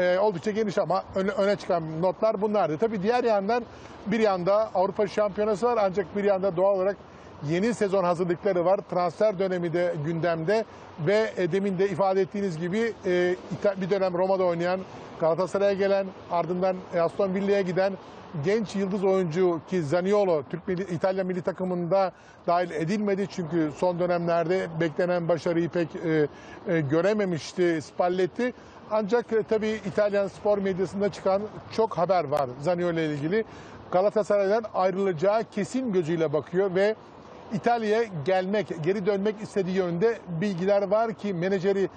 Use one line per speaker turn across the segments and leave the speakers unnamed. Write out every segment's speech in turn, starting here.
e, oldukça geniş ama öne, öne çıkan notlar bunlardı. Tabii diğer yandan bir yanda Avrupa Şampiyonası var ancak bir yanda doğal olarak yeni sezon hazırlıkları var. Transfer dönemi de gündemde ve e, demin de ifade ettiğiniz gibi e, bir dönem Roma'da oynayan, Galatasaray'a gelen, ardından e, Aston Villa'ya giden genç yıldız oyuncu ki Zaniolo Türk milli, İtalya milli takımında dahil edilmedi çünkü son dönemlerde beklenen başarıyı pek e, e, görememişti Spalletti. Ancak e, tabii İtalyan spor medyasında çıkan çok haber var Zaniolo ile ilgili. Galatasaray'dan ayrılacağı kesin gözüyle bakıyor ve İtalya'ya gelmek, geri dönmek istediği yönde bilgiler var ki menajeri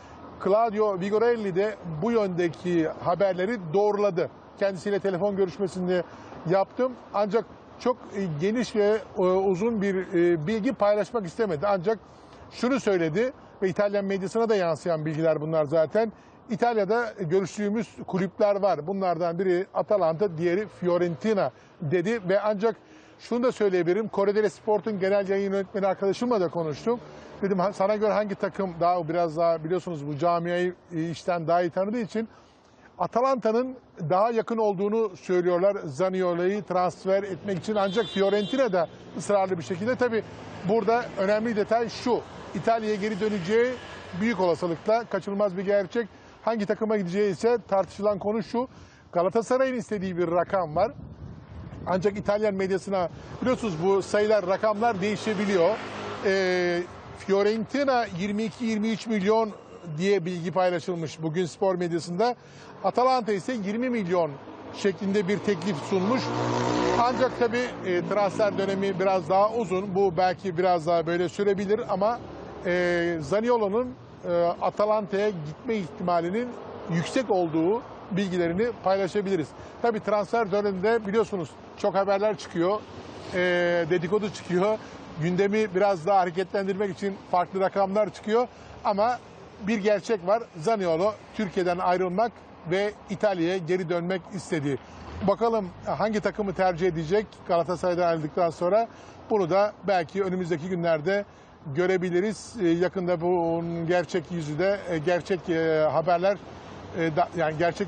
Claudio Vigorelli de bu yöndeki haberleri doğruladı. Kendisiyle telefon görüşmesini yaptım ancak çok e, geniş ve e, uzun bir e, bilgi paylaşmak istemedi. Ancak şunu söyledi ve İtalyan medyasına da yansıyan bilgiler bunlar zaten. İtalya'da görüştüğümüz kulüpler var. Bunlardan biri Atalanta, diğeri Fiorentina dedi ve ancak şunu da söyleyebilirim. Corriere Sport'un genel yayın yönetmeni arkadaşımla da konuştum. Dedim "Ha- sana göre hangi takım daha biraz daha biliyorsunuz bu camiayı işten daha iyi tanıdığı için Atalanta'nın daha yakın olduğunu söylüyorlar Zaniolo'yu transfer etmek için. Ancak Fiorentina da ısrarlı bir şekilde. Tabi burada önemli detay şu. İtalya'ya geri döneceği büyük olasılıkla kaçınılmaz bir gerçek. Hangi takıma gideceği ise tartışılan konu şu. Galatasaray'ın istediği bir rakam var. Ancak İtalyan medyasına biliyorsunuz bu sayılar, rakamlar değişebiliyor. Ee, Fiorentina 22-23 milyon diye bilgi paylaşılmış bugün spor medyasında. Atalanta ise 20 milyon şeklinde bir teklif sunmuş. Ancak tabii e, transfer dönemi biraz daha uzun. Bu belki biraz daha böyle sürebilir ama e, Zaniolo'nun e, Atalanta'ya gitme ihtimalinin yüksek olduğu bilgilerini paylaşabiliriz. Tabii transfer döneminde biliyorsunuz çok haberler çıkıyor, e, dedikodu çıkıyor. Gündemi biraz daha hareketlendirmek için farklı rakamlar çıkıyor. Ama bir gerçek var. Zaniolo Türkiye'den ayrılmak ve İtalya'ya geri dönmek istedi. Bakalım hangi takımı tercih edecek Galatasaray'dan ayrıldıktan sonra bunu da belki önümüzdeki günlerde görebiliriz. E, Yakında bunun gerçek yüzü de e, gerçek e, haberler e, yani gerçek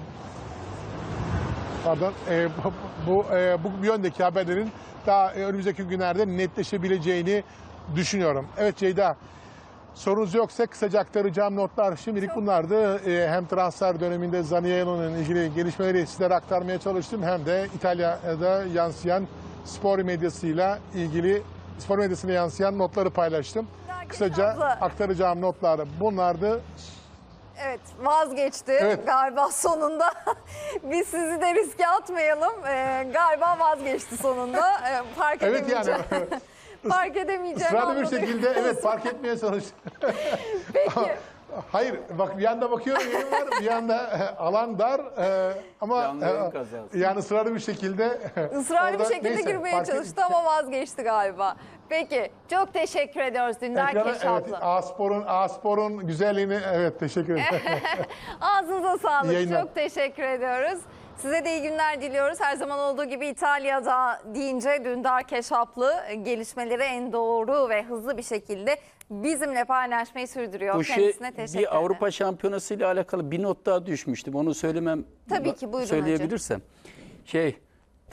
pardon e, bu bu, e, bu yöndeki haberlerin daha e, önümüzdeki günlerde netleşebileceğini düşünüyorum. Evet Ceyda sorunuz yoksa kısaca aktaracağım notlar şimdilik bunlardı. E, hem transfer döneminde Zaniolo'nun ilgili gelişmeleri sizlere aktarmaya çalıştım hem de İtalya'da yansıyan spor medyasıyla ilgili spor medyasına yansıyan notları paylaştım. Kısaca aktaracağım notlar bunlardı.
Evet vazgeçti
Evet.
galiba sonunda. Biz sizi de riske atmayalım. Ee, galiba vazgeçti sonunda. Ee, fark
Evet yani
edemeyeceğim. fark edemeyeceğim.
ısrarlı bir şekilde evet fark etmeye çalıştım.
Peki.
Hayır bak bir yanda bakıyorum yerim var bir yanda e, alan dar e, ama
Canlı yayın kazası.
yani ısrarlı bir şekilde
Israrlı bir
orada-
şekilde
neyse,
girmeye
fark
çalıştı ama vazgeçti galiba. Peki çok teşekkür ediyoruz Dündar
Ekrana- evet,
Keşaltı.
A-Spor'un A-Spor'un güzelliğini evet teşekkür ederim.
Ağzınıza sağlık.
Yayınlar.
Çok teşekkür ediyoruz. Size de iyi günler diliyoruz. Her zaman olduğu gibi İtalya'da deyince Dündar Keşaplı gelişmeleri en doğru ve hızlı bir şekilde bizimle paylaşmayı sürdürüyor.
Bu şey
Kendisine teşekkür
bir Avrupa
ederim.
Şampiyonası ile alakalı bir not daha düşmüştüm. Onu söylemem
Tabii ki, buyurun
söyleyebilirsem. Şey